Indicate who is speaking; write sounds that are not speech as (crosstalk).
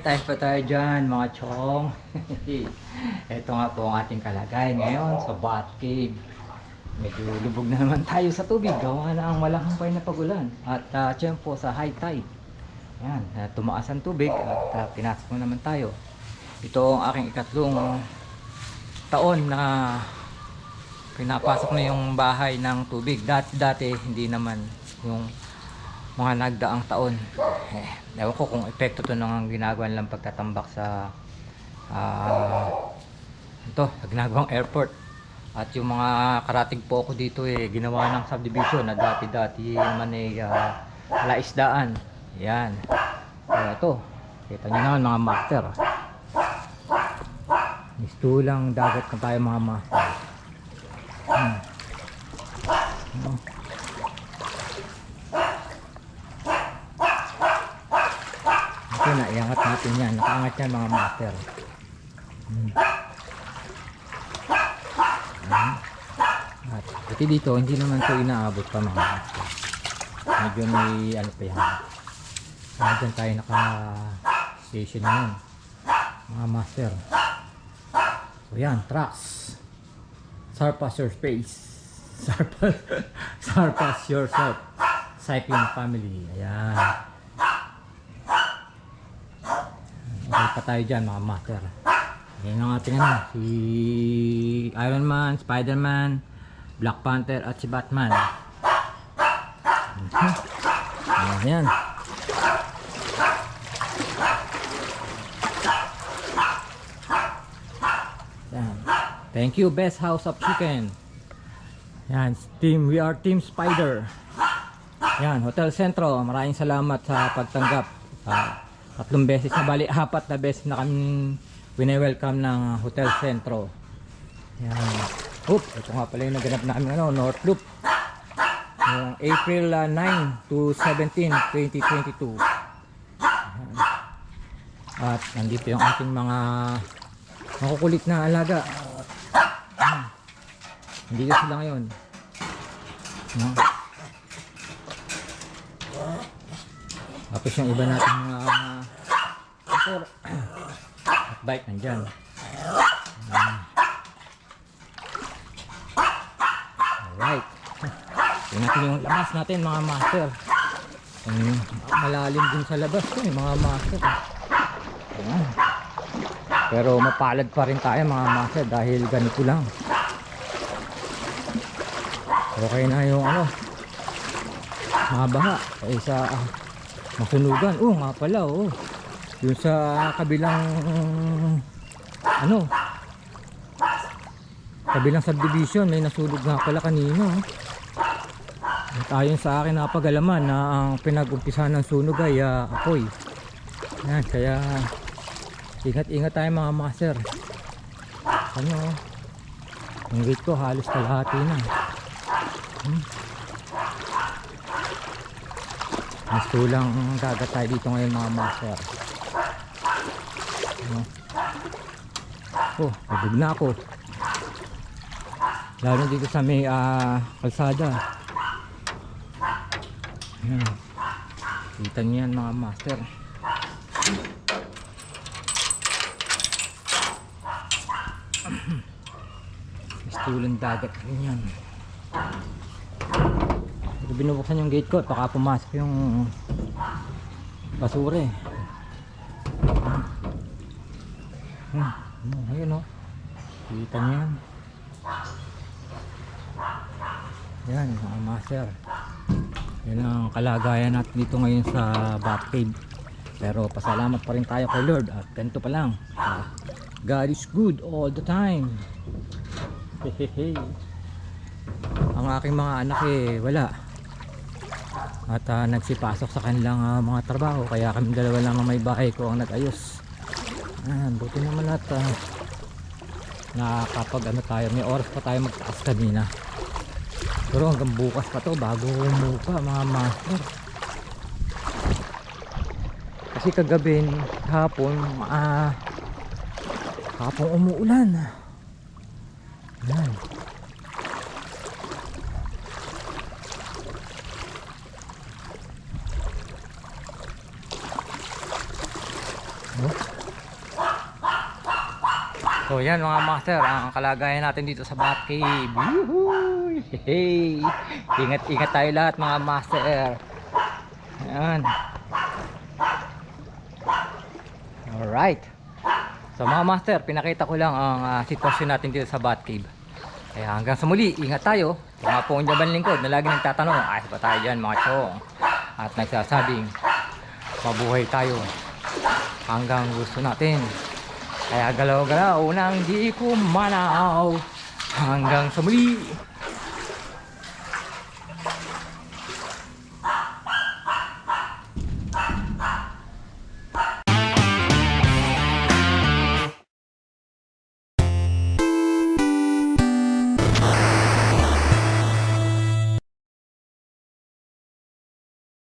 Speaker 1: tayo pa tayo dyan mga chong. (laughs) Ito nga po ang ating kalagay ngayon sa Bat Cave. Medyo lubog na naman tayo sa tubig. Gawa na ang malahampay na pagulan. At uh, po sa high tide. Yan, uh, tumaas ang tubig at uh, pinasok na naman tayo. Ito ang aking ikatlong taon na pinapasok na yung bahay ng tubig. Dati, dati hindi naman yung mga nagdaang taon. Eh, ewan ko kung epekto to ng ginagawa nilang pagtatambak sa ah ito, ginagawang airport. At yung mga karating po ako dito eh, ginawa ng subdivision na dati-dati naman eh uh, laisdaan. Yan. Kaya ito, kita nyo naman mga master. Mistulang dagat na tayo mga master. Hmm. Ito na, iangat natin yan. Nakaangat yan mga master. Hmm. At pati dito, hindi naman ito inaabot pa mga master. Medyo may ano pa yan. Kaya dyan tayo naka-station ngayon. Mga master. So yan, tracks. Surpass your space. Surpass, surpass yourself. Cycling family. Ayan. Okay pa tayo dyan mga master. Yan ang ating ano, si Iron Man, Spider-Man, Black Panther at si Batman. Ayan. Yan. Thank you, Best House of Chicken. Yan, team, we are Team Spider. Yan, Hotel Centro, maraming salamat sa pagtanggap. Ah, tatlong beses na bali, apat na beses na kami wine-welcome ng Hotel Centro. Yan. Oop, ito nga pala yung naganap namin ano, North Loop. Yung April ah, 9 to 17, 2022. Yan. At nandito yung ating mga makukulit na alaga. Hmm. Nandito sila ngayon. No? Tapos yung iba natin mga motor at bike nandyan. Ayan. Alright. Tingnan natin yung labas natin mga master. Um, malalim din sa labas to eh, mga master. Pero mapalad pa rin tayo mga master dahil ganito lang. Okay na yung ano mga baha kaysa ah, masunugan. Oh, nga pala oh. Yung sa kabilang ano kabilang subdivision may nasunog nga pala kanina. oh. At ayon sa akin napagalaman na ang pinag-umpisa ng sunog ay ah, apoy. Yan, kaya ingat-ingat tayo mga master. Ano oh. Yung gate ko halos kalahati na. Hmm. Mas tulang dagat tayo dito ngayon mga master. Ano? Oh, nabig na ako. Lalo dito sa may ah, kalsada. Ayan. Kita niyo yan mga master. (clears throat) Mas tulang dagat rin yan. Binubuksan yung gate ko baka pumasok yung basura eh. Hmm, ayun oh. Kita niyo yan. Yan, mga master. Yan ang kalagayan natin dito ngayon sa Bat Cave. Pero pasalamat pa rin tayo kay Lord at ganito pa lang. God is good all the time. Hehehe. Ang aking mga anak eh wala. At ah, nagsipasok sa kanilang ah, mga trabaho kaya kami dalawa lang ng may bahay ko ang nag-ayos. Ah, buti naman at ah, nakakapag ano tayo, may oras pa tayo magtaas kanina. Pero hanggang bukas pa to bago umupa mga master. Kasi kagabi hapon ah hapon umuulan. Yan. Oh. So yan mga master, ang kalagayan natin dito sa Batcave. Woohoo! Hey! Ingat-ingat tayo lahat mga master. Ayan. Alright. So mga master, pinakita ko lang ang ah, sitwasyon natin dito sa Batcave. Kaya hanggang sa muli, ingat tayo. Ito nga po ang Jaban Lingkod na lagi nagtatanong, ayos ba tayo dyan mga chong? At nagsasabing, mabuhay tayo hanggang gusto natin. Kaya galaw-galaw nang di ko manaw. Hanggang sa muli,